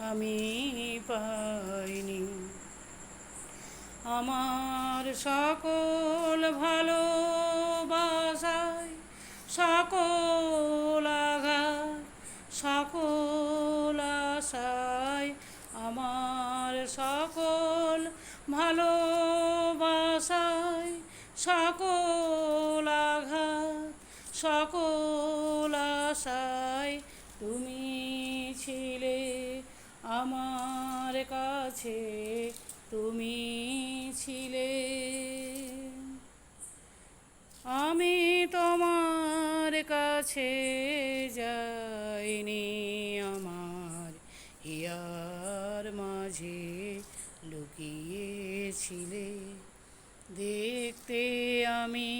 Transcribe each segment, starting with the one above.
আমি পাইনি। আমার সকল ভালোবাসায় সকল আঘাত, সকল আশায় আমার সকল ভালোবাসায় সকল আঘাত, সকল আশায় তুমি ছিলে। আমার কাছে তুমি ছিলে। আমি তোমার কাছে যাইনি, আমার হিয়ার মাঝে লুকিয়েছিলে। দেখতে আমি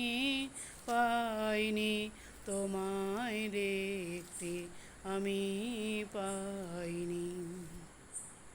পাইনি, তোমায় দেখতে আমি পাইনি।